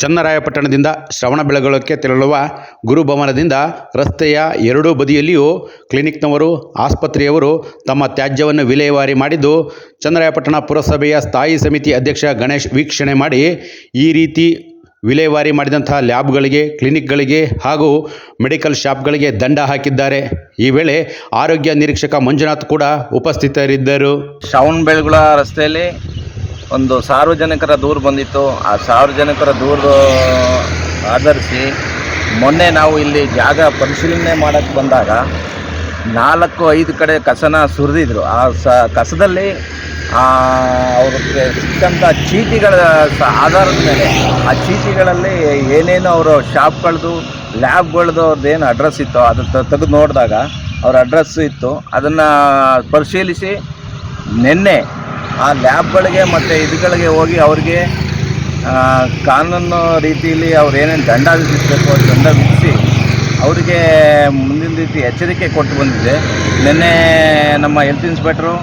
ಚನ್ನರಾಯಪಟ್ಟಣದಿಂದ ಶ್ರವಣಬೆಳಗೊಳಕ್ಕೆ ತೆರಳುವ ಗುರುಭವನದಿಂದ ರಸ್ತೆಯ ಎರಡೂ ಬದಿಯಲ್ಲಿಯೂ ಕ್ಲಿನಿಕ್ನವರು, ಆಸ್ಪತ್ರೆಯವರು ತಮ್ಮ ತ್ಯಾಜ್ಯವನ್ನು ವಿಲೇವಾರಿ ಮಾಡಿದ್ದು, ಚನ್ನರಾಯಪಟ್ಟಣ ಪುರಸಭೆಯ ಸ್ಥಾಯಿ ಸಮಿತಿ ಅಧ್ಯಕ್ಷ ಗಣೇಶ್ ವೀಕ್ಷಣೆ ಮಾಡಿ ಈ ರೀತಿ ವಿಲೇವಾರಿ ಮಾಡಿದಂತಹ ಲ್ಯಾಬ್ಗಳಿಗೆ, ಕ್ಲಿನಿಕ್ಗಳಿಗೆ ಹಾಗೂ ಮೆಡಿಕಲ್ ಶಾಪ್ಗಳಿಗೆ ದಂಡ ಹಾಕಿದ್ದಾರೆ. ಈ ವೇಳೆ ಆರೋಗ್ಯ ನಿರೀಕ್ಷಕ ಮಂಜುನಾಥ್ ಕೂಡ ಉಪಸ್ಥಿತರಿದ್ದರು. ಶ್ರವಣ ಬೆಳಗುಳ ರಸ್ತೆಯಲ್ಲಿ ಒಂದು ಸಾರ್ವಜನಿಕರ ದೂರು ಬಂದಿತ್ತು. ಆ ಸಾರ್ವಜನಿಕರ ದೂರು ಆಧರಿಸಿ ಮೊನ್ನೆ ನಾವು ಇಲ್ಲಿ ಜಾಗ ಪರಿಶೀಲನೆ ಮಾಡೋಕ್ಕೆ ಬಂದಾಗ ನಾಲ್ಕು ಐದು ಕಡೆ ಕಸನ ಸುರಿದಿದ್ರು. ಆ ಸ ಕಸದಲ್ಲಿ ಅವ್ರಿಗೆ ಸಿಕ್ಕಂಥ ಚೀಟಿಗಳ ಸ- ಆಧಾರದ ಮೇಲೆ ಆ ಚೀಟಿಗಳಲ್ಲಿ ಏನೇನು ಅವರು ಶಾಪ್ಗಳದು, ಲ್ಯಾಬ್ಗಳದು ಅವ್ರದ್ದೇನು ಅಡ್ರೆಸ್ ಇತ್ತು ಅದು ತೆಗೆದು ನೋಡಿದಾಗ ಅವ್ರ ಅಡ್ರೆಸ್ ಇತ್ತು. ಅದನ್ನು ಪರಿಶೀಲಿಸಿ ನಿನ್ನೆ ಆ ಲ್ಯಾಬ್ಗಳಿಗೆ ಮತ್ತು ಇದುಗಳಿಗೆ ಹೋಗಿ ಅವ್ರಿಗೆ ಕಾನೂನು ರೀತಿಯಲ್ಲಿ ಅವ್ರು ಏನೇನು ದಂಡ ವಿಧಿಸಬೇಕು ಅದು ದಂಡ ವಿಧಿಸಿ ಅವರಿಗೆ ಮುಂದಿನ ರೀತಿ ಎಚ್ಚರಿಕೆ ಕೊಟ್ಟು ಬಂದಿದೆ. ನಿನ್ನೆ ನಮ್ಮ ಹೆಲ್ತ್ ಇನ್ಸ್ಪೆಕ್ಟ್ರು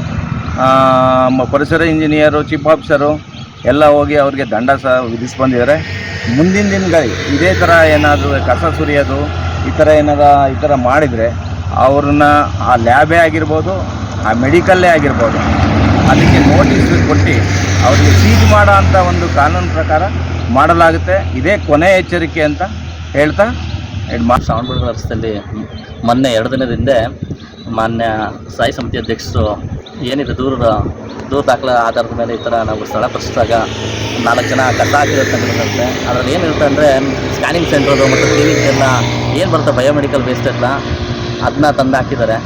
ಪರಿಸರ ಇಂಜಿನಿಯರು, ಚೀಫ್ ಆಫೀಸರು ಎಲ್ಲ ಹೋಗಿ ಅವ್ರಿಗೆ ದಂಡ ಸಹ ವಿಧಿಸಿ ಬಂದಿದ್ದಾರೆ. ಮುಂದಿನ ದಿನಗಳಲ್ಲಿ ಇದೇ ಥರ ಏನಾದರೂ ಕಸ ಸುರಿಯೋದು, ಈ ಥರ ಏನಾರ ಈ ಥರ ಮಾಡಿದರೆ ಅವ್ರನ್ನ ಆ ಲ್ಯಾಬೇ ಆಗಿರ್ಬೋದು, ಆ ಮೆಡಿಕಲ್ಲೇ ಆಗಿರ್ಬೋದು. ಅದಕ್ಕೆ ನೋಟಿಸ್ ಕೊಟ್ಟು ಅವರಿಗೆ ಸೀಜ್ ಮಾಡೋ ಅಂಥ ಒಂದು ಕಾನೂನು ಪ್ರಕಾರ ಮಾಡಲಾಗುತ್ತೆ. ಇದೇ ಕೊನೆ ಎಚ್ಚರಿಕೆ ಅಂತ ಹೇಳ್ತಾ ಶ್ರವಣಬೆಳಗೊಳ ರಸ್ತೆಯಲ್ಲಿ ಮೊನ್ನೆ ಎರಡು ದಿನದ ಹಿಂದೆ ಮಾನ್ಯ ಸ್ಥಾಯಿ ಸಮಿತಿ ಅಧ್ಯಕ್ಷರು ಏನಿದೆ ದೂರದ ದೂರ ದಾಖಲೆ ಆಧಾರದ ಮೇಲೆ ಈ ಥರ ನಾವು ಸ್ಥಳ ಪರಿಸಿದಾಗ ನಾಲ್ಕು ಜನ ಕಸ ಹಾಕಿರುತ್ತೆ ಅಂತ ಅದರಲ್ಲಿ ಏನಿರುತ್ತೆ ಅಂದರೆ ಸ್ಕ್ಯಾನಿಂಗ್ ಸೆಂಟ್ರದು ಮತ್ತು ಕ್ಲಿನಿಕ್ ಎಲ್ಲ ಏನು ಬರುತ್ತೆ ಬಯೋಮೆಡಿಕಲ್ ವೇಸ್ಟ್ ಎಲ್ಲ, ಅದನ್ನ ತಂದು ಹಾಕಿದ್ದಾರೆ.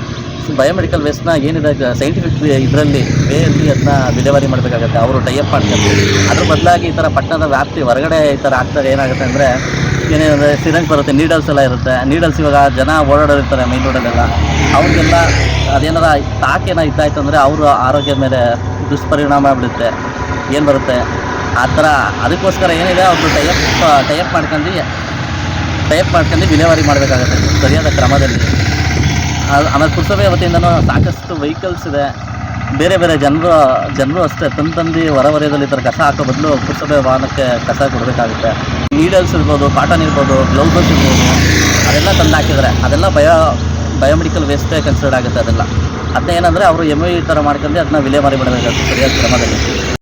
ಬಯೋಮೆಡಿಕಲ್ ವೇಸ್ಟ್ನ ಏನಿದೆ ಸೈಂಟಿಫಿಕ್ ಇದರಲ್ಲಿ ವೇಯಲ್ಲಿ ಅದನ್ನ ವಿಲೇವಾರಿ ಮಾಡಬೇಕಾಗುತ್ತೆ. ಅವರು ಟೈಅಪ್ ಮಾಡ್ತಾರೆ. ಅದ್ರ ಬದಲಾಗಿ ಈ ಥರ ಪಟ್ಟಣದ ವ್ಯಾಪ್ತಿ ಹೊರಗಡೆ ಈ ಥರ ಆಗ್ತಾರೆ ಏನಾಗುತ್ತೆ ಅಂದರೆ, ಏನೇನಂದರೆ ಸಿರಂಜ್ ಬರುತ್ತೆ ನೀಡಲ್ಸ್ ಎಲ್ಲ ಇರುತ್ತೆ. ನೀಡಲ್ಸ್ ಇವಾಗ ಜನ ಓಡಾಡೋರಿರ್ತಾರೆ ಮೈನ್ ರೋಡಲ್ಲೆಲ್ಲ ಅವ್ರಿಗೆಲ್ಲ ಅದೇನಾರ ತಾಕೇನ ಇದ್ದಾಯ್ತು ಅಂದರೆ ಅವರು ಆರೋಗ್ಯದ ಮೇಲೆ ದುಷ್ಪರಿಣಾಮ ಬೀಳುತ್ತೆ ಏನು ಬರುತ್ತೆ? ಆ ಥರ ಅದಕ್ಕೋಸ್ಕರ ಏನಿದೆ ಅವ್ರದ್ದು ಟೈಅಪ್ ಟೈಅಪ್ ಮಾಡ್ಕೊಂಡು ಟೈಪ್ ಮಾಡ್ಕೊಂಡು ವಿಲೇವಾರಿ ಮಾಡಬೇಕಾಗುತ್ತೆ. ಸರಿಯಾದ ಕ್ರಮದಲ್ಲಿ. ಆಮೇಲೆ ಪುರಸಭೆ ವತಿಯಿಂದನೂ ಸಾಕಷ್ಟು ವೆಹಿಕಲ್ಸ್ ಇದೆ. ಬೇರೆ ಬೇರೆ ಜನರು ಜನರು ಅಷ್ಟೇ, ತಂದು ತಂದು ಹೊರವಲಯದಲ್ಲಿ ಈ ಥರ ಕಸ ಹಾಕೋ ಬದಲು ಪುರಸಭೆ ವಾಹನಕ್ಕೆ ಕಸ ಕೊಡಬೇಕಾಗುತ್ತೆ. ನೀಡಲ್ಸ್ ಇರ್ಬೋದು ಕಾಟನ್ ಇರ್ಬೋದು ಗ್ಲೌಸಸ್ ಇರ್ಬೋದು, ಅದೆಲ್ಲ ತಂದು ಹಾಕಿದ್ದಾರೆ ಅದೆಲ್ಲ ಬಯೋ ಬಯೋಮೆಡಿಕಲ್ ವೇಸ್ಟೇ ಕನ್ಸಿಡರ್ ಆಗುತ್ತೆ ಅದೆಲ್ಲ. ಅದನ್ನ ಏನಂದರೆ ಅವರು ಎಂ ಈ ಥರ ಮಾಡ್ಕೊಂಡು ಅದನ್ನ ವಿಲೇವಾರಿ ಮಾಡಬೇಕಾಗುತ್ತೆ ಸರಿಯಾದ ಕ್ರಮದಲ್ಲಿ.